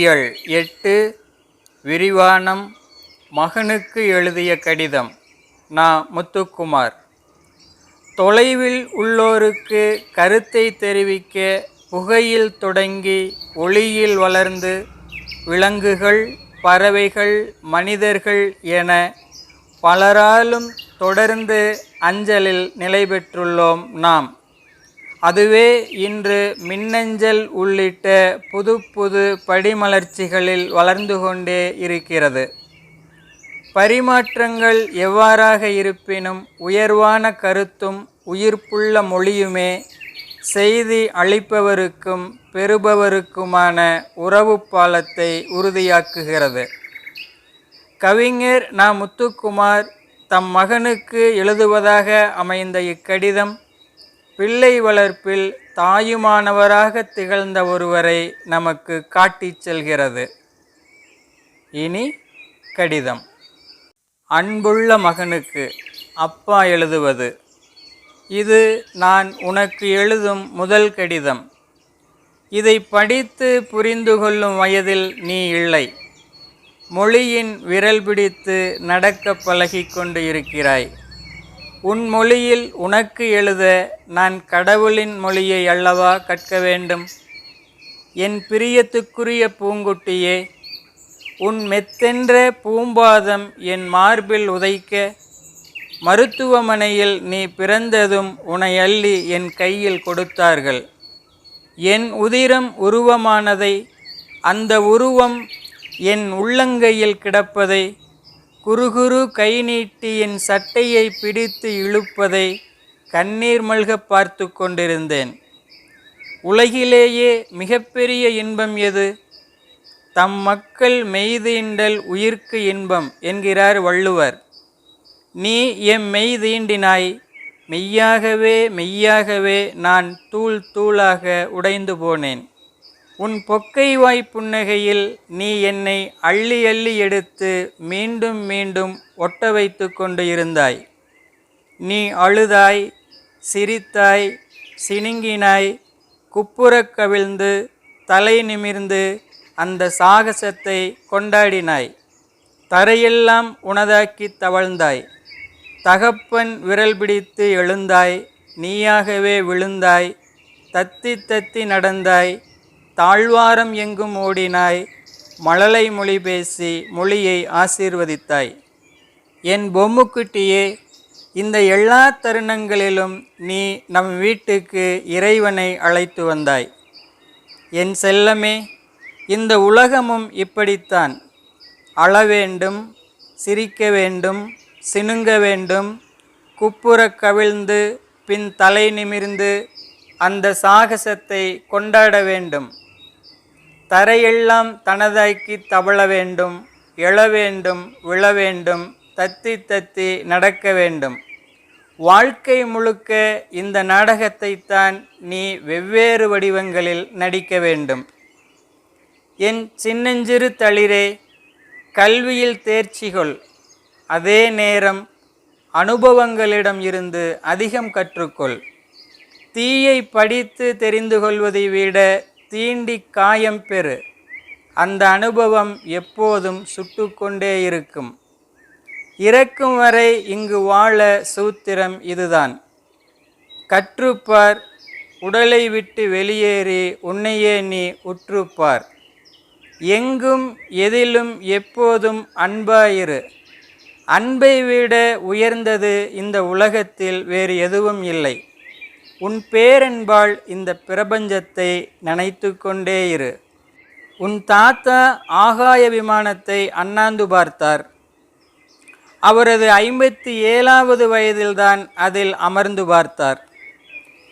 இயல் எட்டு விரிவானம் மகனுக்கு எழுதிய கடிதம் நா. முத்துக்குமார். தொலைவில் உள்ளோருக்கு கருத்தை தெரிவிக்க புகையில் தொடங்கி ஒளியில் வளர்ந்து விலங்குகள் பறவைகள் மனிதர்கள் என பலராலும் தொடர்ந்து அஞ்சலில் நிலை பெற்றுள்ளோம் நாம். அதுவே இன்று மின்னஞ்சல் உள்ளிட்ட புது புது படிமலர்ச்சிகளில் வளர்ந்து கொண்டே இருக்கிறது. பரிமாற்றங்கள் எவ்வாறாக இருப்பினும் உயர்வான கருத்தும் உயிர்ப்புள்ள மொழியுமே செய்தி அளிப்பவருக்கும் பெறுபவருக்குமான உறவு பாலத்தை உறுதியாக்குகிறது. கவிஞர் நா. முத்துக்குமார் தம் மகனுக்கு எழுதுவதாக அமைந்த இக்கடிதம் பிள்ளை வளர்ப்பில் தாயுமானவராக திகழ்ந்த ஒருவரை நமக்கு காட்டிச் செல்கிறது. இனி கடிதம். அன்புள்ள மகனுக்கு அப்பா எழுதுவது. இது நான் உனக்கு எழுதும் முதல் கடிதம். இதை படித்து புரிந்து கொள்ளும் வயதில் நீ இல்லை. மொழியின் விரல் பிடித்து நடக்க பழகிக் கொண்டு இருக்கிறாய். உன் மொழியில் உனக்கு எழுத நான் கடவுளின் மொழியை அல்லவா கற்க வேண்டும்? என் பிரியத்துக்குரிய பூங்குட்டியே உன் மெத்தென்ற பூம்பாதம் என் மார்பில் உதைக்க மருத்துவமனையில் நீ பிறந்ததும் உனை அள்ளி என் கையில் கொடுத்தார்கள். என் உதிரம் உருவமானதை அந்த உருவம் என் உள்ளங்கையில் கிடப்பதை குறுகுறு கை நீட்டி என் சட்டையை பிடித்து இழுப்பதை கண்ணீர் மல்க பார்த்து கொண்டிருந்தேன். உலகிலேயே மிகப்பெரிய இன்பம் எது? தம் மக்கள் மெய்தீண்டல் உயிர்க்கு இன்பம் என்கிறார் வள்ளுவர். நீ எம் மெய்தீண்டினாய் மெய்யாகவே மெய்யாகவே நான் தூள் தூளாக உடைந்து போனேன். உன் பொக்கை வாய் புன்னகையில் நீ என்னை அள்ளி அள்ளி எடுத்து மீண்டும் மீண்டும் ஒட்ட வைத்து கொண்டு இருந்தாய். நீ அழுதாய் சிரித்தாய் சினுங்கினாய் குப்புறக் கவிழ்ந்து தலை நிமிர்ந்து அந்த சாகசத்தை கொண்டாடினாய். தரையெல்லாம் உனதாக்கி தவழ்ந்தாய். தகப்பன் விரல் பிடித்து எழுந்தாய் நீயாகவே விழுந்தாய் தத்தி தத்தி நடந்தாய் தாழ்வாரம் எங்கும் ஓடினாய் மழலை மொழி பேசி மொழியை ஆசீர்வதித்தாய். என் பொம்முக்குட்டியே இந்த எல்லா தருணங்களிலும் நீ நம் வீட்டுக்கு இறைவனை அழைத்து வந்தாய். என் செல்லமே இந்த உலகமும் இப்படித்தான். அழ வேண்டும் சிரிக்க வேண்டும் சினுங்க வேண்டும் குப்புறக் கவிழ்ந்து பின் தலை நிமிர்ந்து அந்த சாகசத்தை கொண்டாட வேண்டும். தரையெல்லாம் தனதாக்கி தவழ வேண்டும் எழ வேண்டும் விழ வேண்டும் தத்தி தத்தி நடக்க வேண்டும் வாழ்க்கை முழுக்க இந்த நாடகத்தைத்தான் நீ வெவ்வேறு வடிவங்களில் நடிக்க வேண்டும் என் சின்னஞ்சிறு தளிரே கல்வியில் தேர்ச்சி கொள். அதே நேரம் அனுபவங்களிடம் இருந்து அதிகம் கற்றுக்கொள். தீயை படித்து தெரிந்து கொள்வதை விட தீண்டி காயம் பெறு. அந்த அனுபவம் எப்போதும் சுட்டுக்கொண்டே இருக்கும். இறக்கும் வரை இங்கு வாழ சூத்திரம் இதுதான். கற்றுப்பார் உடலை விட்டு வெளியேறி உன்னையே நீ உற்றுப்பார். எங்கும் எதிலும் எப்போதும் அன்பாயிரு. அன்பை விட உயர்ந்தது இந்த உலகத்தில் வேறு எதுவும் இல்லை. உன் பேரன்பால் இந்த பிரபஞ்சத்தை நினைத்து கொண்டே இரு. உன் தாத்தா ஆகாய விமானத்தை அண்ணாந்து பார்த்தார். அவரது ஐம்பத்தி ஏழாவது வயதில்தான் அதில் அமர்ந்து பார்த்தார்.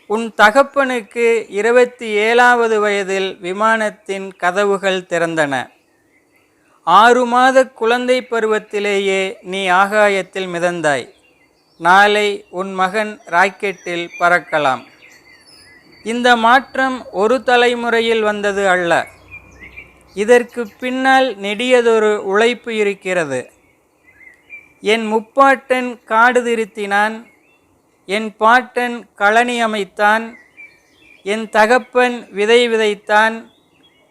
உன் தகப்பனுக்கு இருபத்தி ஏழாவது வயதில் விமானத்தின் கதவுகள் திறந்தன. ஆறு மாத குழந்தை பருவத்திலேயே நீ ஆகாயத்தில் மிதந்தாய். நாளை உன் மகன் ராக்கெட்டில் பறக்கலாம். இந்த மாற்றம் ஒரு தலைமுறையில் வந்தது அல்ல. இதற்கு பின்னால் நெடியதொரு உழைப்பு இருக்கிறது. என் முப்பாட்டன் காடு திருத்தினான் என் பாட்டன் களனி அமைத்தான் என் தகப்பன் விதை விதைத்தான்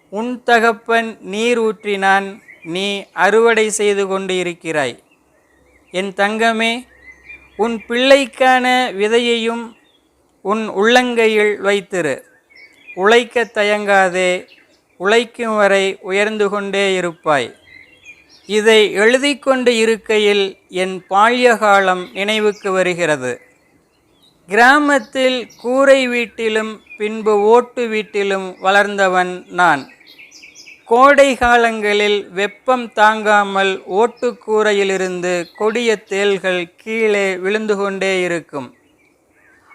உன் தகப்பன் நீர் ஊற்றினான் நீ அறுவடை செய்து கொண்டு இருக்கிறாய். என் தங்கமே உன் பிள்ளைக்கான விதையையும் உன் உள்ளங்கையில் வைத்திரு. உழைக்க தயங்காதே உழைக்கும் வரை உயர்ந்து கொண்டே இருப்பாய். இதை எழுதி கொண்டு இருக்கையில் என் பால்யகாலம் நினைவுக்கு வருகிறது. கிராமத்தில் கூரை வீட்டிலும் பின்பு ஓட்டு வீட்டிலும் வளர்ந்தவன் நான். கோடை காலங்களில் வெப்பம் தாங்காமல் ஓட்டுக்கூரையிலிருந்து கொடிய தேள்கள் கீழே விழுந்து கொண்டே இருக்கும்.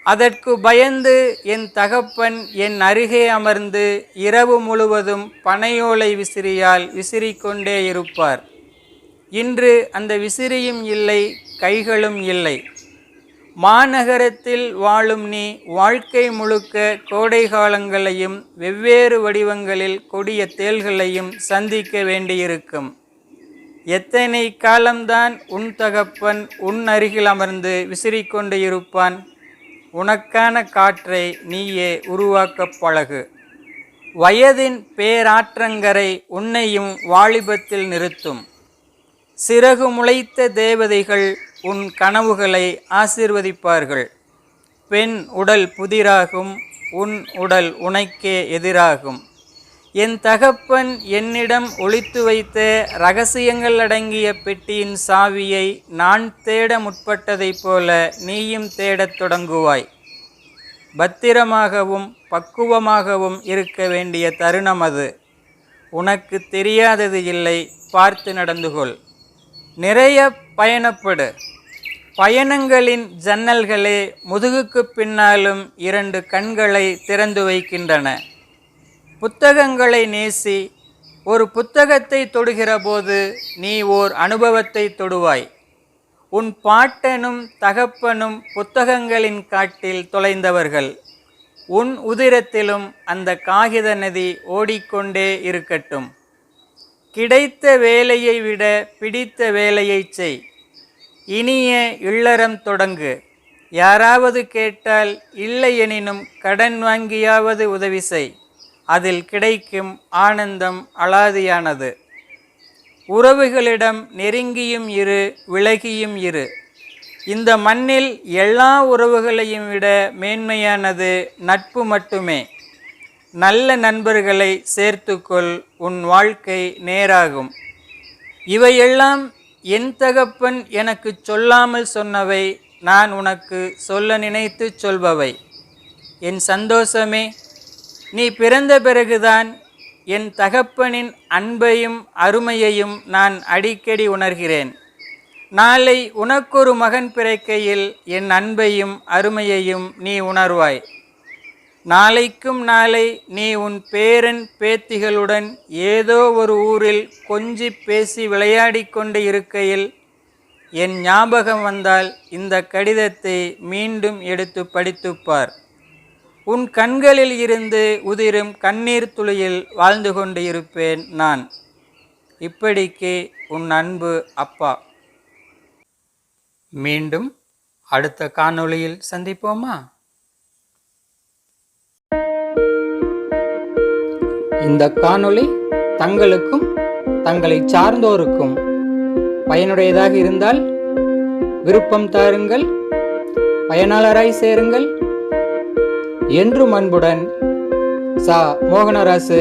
அதற்கு பயந்து என் தகப்பன் என் அருகே அமர்ந்து இரவு முழுவதும் பனையோலை விசிறியால் விசிறிக்கொண்டே இருப்பார். இன்று அந்த விசிறியும் இல்லை கைகளும் இல்லை. மாநகரத்தில் வாழும் நீ வாழ்க்கை முழுக்க கோடை காலங்களையும் வெவ்வேறு வடிவங்களில் கொடிய தேள்களையும் சந்திக்க வேண்டியிருக்கும். எத்தனை காலம்தான் உன் தகப்பன் உன் அருகில் அமர்ந்து விசிறிக்கொண்டு இருப்பான்? உனக்கான காற்றை நீயே உருவாக்கப் பழகு. வயதின் பேராற்றங்கரை உன்னையும் வாலிபத்தில் நிறுத்தும். சிறகு முளைத்த தேவதைகள் உன் கனவுகளை ஆசிர்வதிப்பார்கள். பெண் உடல் புதிராகும் உன் உடல் உனக்கே எதிராகும். என் தகப்பன் என்னிடம் ஒழித்து வைத்த ரகசியங்கள் அடங்கிய பெட்டியின் சாவியை நான் தேட முற்பட்டதைப் போல நீயும் தேடத் தொடங்குவாய். பத்திரமாகவும் பக்குவமாகவும் இருக்க வேண்டிய தருணம் அது. உனக்கு தெரியாதது இல்லை பார்த்து நடந்து கொள் நிறைய பயணப்படு. பயணங்களின் ஜன்னல்களே முதுகுக்கு பின்னாலும் இரண்டு கண்களை திறந்து வைக்கின்றன. புத்தகங்களை நேசி ஒரு புத்தகத்தை தொடுகிற போது நீ ஓர் அனுபவத்தை தொடுவாய். உன் பாட்டனும் தகப்பனும் புத்தகங்களின் காட்டில் தொலைந்தவர்கள். உன் உதிரத்திலும் அந்த காகித நதி ஓடிக்கொண்டே இருக்கட்டும். கிடைத்த வேலையை விட பிடித்த வேலையைச் செய். இனிய இல்லறம் தொடங்கு. யாராவது கேட்டால் இல்லை எனினும் கடன் வாங்கியாவது உதவி செய். அதில் கிடைக்கும் ஆனந்தம் அலாதியானது. உறவுகளிடம் நெருங்கியும் இரு விலகியும் இரு. இந்த மண்ணில் எல்லா உறவுகளையும் விட மேன்மையானது நட்பு மட்டுமே. நல்ல நண்பர்களை சேர்த்துக்கொள் உன் வாழ்க்கை நேராகும். இவையெல்லாம் என் தகப்பன் எனக்கு சொல்லாமல் சொன்னவை நான் உனக்கு சொல்ல நினைத்து சொல்பவை. என் சந்தோஷமே நீ பிறந்த பிறகுதான் என் தகப்பனின் அன்பையும் அருமையையும் நான் அடிக்கடி உணர்கிறேன். நாளை உனக்கொரு மகன் பிறக்கையில் என் அன்பையும் அருமையையும் நீ உணர்வாய். நாளைக்கும் நாளை நீ உன் பேரன் பேத்திகளுடன் ஏதோ ஒரு ஊரில் கொஞ்சி பேசி விளையாடிக் கொண்டு இருக்கையில் என் ஞாபகம் வந்தால் இந்த கடிதத்தை மீண்டும் எடுத்து படித்துப்பார். உன் கண்களில் இருந்து உதிரும் கண்ணீர் துளியில் வாழ்ந்து கொண்டு இருப்பேன் நான். இப்படிக்கு உன் அன்பு அப்பா. மீண்டும் அடுத்த காணொளியில் சந்திப்போமா? இந்த காணொளி தங்களுக்கும் தங்களை சார்ந்தோருக்கும் பயனுடையதாக இருந்தால் விருப்பம் தாருங்கள் பயனாளராய் சேருங்கள். என்றும் அன்புடன் சா. மோகனராசு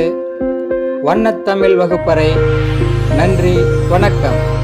வண்ணத்தமிழ் வகுப்பறை. நன்றி வணக்கம்.